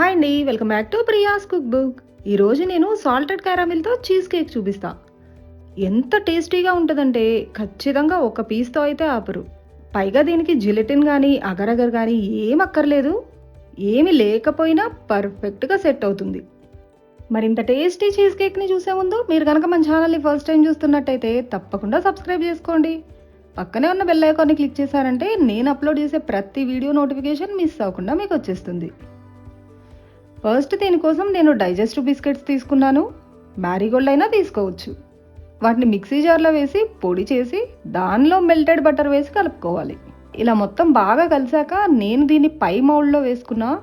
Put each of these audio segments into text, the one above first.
Hi అండి welcome back to Priya's cook book ఈరోజు నేను సాల్టెడ్ క్యారామిల్తో చీజ్ కేక్ చూపిస్తా. ఎంత టేస్టీగా ఉంటుందంటే ఖచ్చితంగా ఒక పీస్తో అయితే ఆపరు. పైగా దీనికి జిలెటిన్ కానీ అగరగర్ కానీ ఏం అక్కర్లేదు. ఏమి లేకపోయినా పర్ఫెక్ట్గా సెట్ అవుతుంది. మరింత టేస్టీ చీజ్ కేక్ని చూసే ముందు మీరు కనుక మన ఛానల్ని ఫస్ట్ టైం చూస్తున్నట్టయితే తప్పకుండా సబ్స్క్రైబ్ చేసుకోండి. పక్కనే ఉన్న బెల్ ఐకాన్ని క్లిక్ చేశారంటే నేను అప్లోడ్ చేసే ప్రతి వీడియో నోటిఫికేషన్ మిస్ అవ్వకుండా మీకు వచ్చేస్తుంది. ఫస్ట్ దీనికోసం నేను డైజెస్టివ్ బిస్కెట్స్ తీసుకున్నాను. మ్యారీగోల్డ్ అయినా తీసుకోవచ్చు. వాటిని మిక్సీ జార్లో వేసి పొడి చేసి దానిలో మెల్టెడ్ బటర్ వేసి కలుపుకోవాలి. ఇలా మొత్తం బాగా కలిసాక నేను దీన్ని పై మౌల్డ్లో వేసుకున్నా.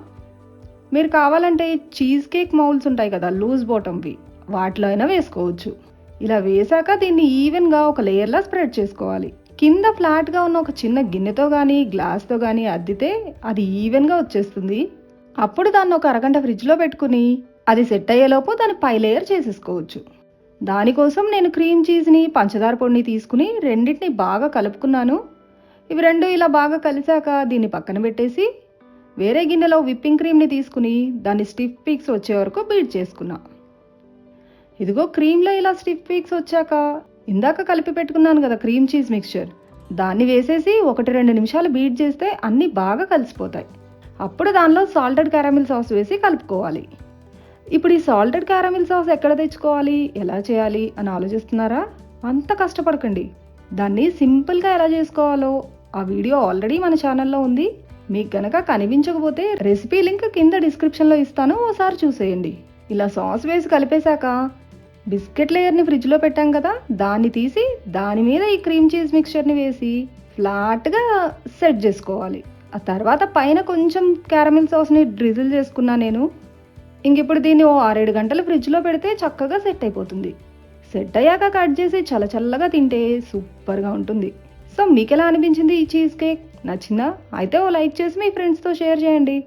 మీరు కావాలంటే చీజ్ కేక్ మౌల్డ్స్ ఉంటాయి కదా లూజ్ బాటమ్వి వాటిలో అయినా వేసుకోవచ్చు. ఇలా వేసాక దీన్ని ఈవెన్గా ఒక లేయర్లా స్ప్రెడ్ చేసుకోవాలి. కింద ఫ్లాట్గా ఉన్న ఒక చిన్న గిన్నెతో కానీ గ్లాస్తో కానీ అద్దితే అది ఈవెన్గా వచ్చేస్తుంది. అప్పుడు దాన్ని ఒక అరగంట ఫ్రిడ్జ్లో పెట్టుకుని అది సెట్ అయ్యేలోపు దాన్ని పై లేయర్ చేసేసుకోవచ్చు. దానికోసం నేను క్రీమ్ చీజ్ని పంచదార పొడిని తీసుకుని రెండింటిని బాగా కలుపుకున్నాను. ఇవి రెండు ఇలా బాగా కలిసాక దీన్ని పక్కన పెట్టేసి వేరే గిన్నెలో విప్పింగ్ క్రీమ్ని తీసుకుని దాన్ని స్టిఫ్ పీక్స్ వచ్చే వరకు బీట్ చేసుకున్నా. ఇదిగో క్రీమ్లో ఇలా స్టిఫ్ పీక్స్ వచ్చాక ఇందాక కలిపి పెట్టుకున్నాను కదా క్రీమ్ చీజ్ మిక్చర్ దాన్ని వేసేసి ఒకటి రెండు నిమిషాలు బీట్ చేస్తే అన్నీ బాగా కలిసిపోతాయి. అప్పుడు దానిలో సాల్టెడ్ క్యారమిల్ సాస్ వేసి కలుపుకోవాలి. ఇప్పుడు ఈ సాల్టెడ్ క్యారమిల్ సాస్ ఎక్కడ తెచ్చుకోవాలి? ఎలా చేయాలి? అని ఆలోచిస్తున్నారా? అంత కష్టపడకండి. దాన్ని సింపుల్గా ఎలా చేసుకోవాలో ఆ వీడియో ఆల్రెడీ మన ఛానల్లో ఉంది. మీకు గనక కనిపించకపోతే రెసిపీ లింక్ కింద డిస్క్రిప్షన్లో ఇస్తాను. ఓసారి చూసేయండి. ఇలా సాస్ వేసి కలిపేశాక బిస్కెట్ లేయర్ని ఫ్రిడ్జ్లో పెట్టాం కదా? దాన్ని తీసి దాని మీద ఈ క్రీమ్ చీజ్ మిక్చర్ని వేసి ఫ్లాట్గా సెట్ చేసుకోవాలి. ఆ తర్వాత పైన కొంచెం క్యారమిల్ సాస్ని డ్రిజిల్ చేసుకున్నా నేను. ఇంక ఇప్పుడు దీన్ని ఓ ఆరేడు గంటలు ఫ్రిడ్జ్లో పెడితే చక్కగా సెట్ అయిపోతుంది. సెట్ అయ్యాక కట్ చేసి చల్ల చల్లగా తింటే సూపర్గా ఉంటుంది. సో మీకు ఎలా అనిపించింది ఈ చీజ్ కేక్ నచ్చిందా? అయితే ఓ లైక్ చేసి మీ ఫ్రెండ్స్తో షేర్ చేయండి.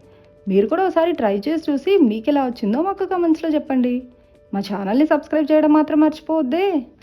మీరు కూడా ఒకసారి ట్రై చేసి చూసి మీకు ఎలా వచ్చిందో మాకు కమెంట్స్లో చెప్పండి. మా ఛానల్ని సబ్స్క్రైబ్ చేయడం మాత్రం మర్చిపోవద్దే.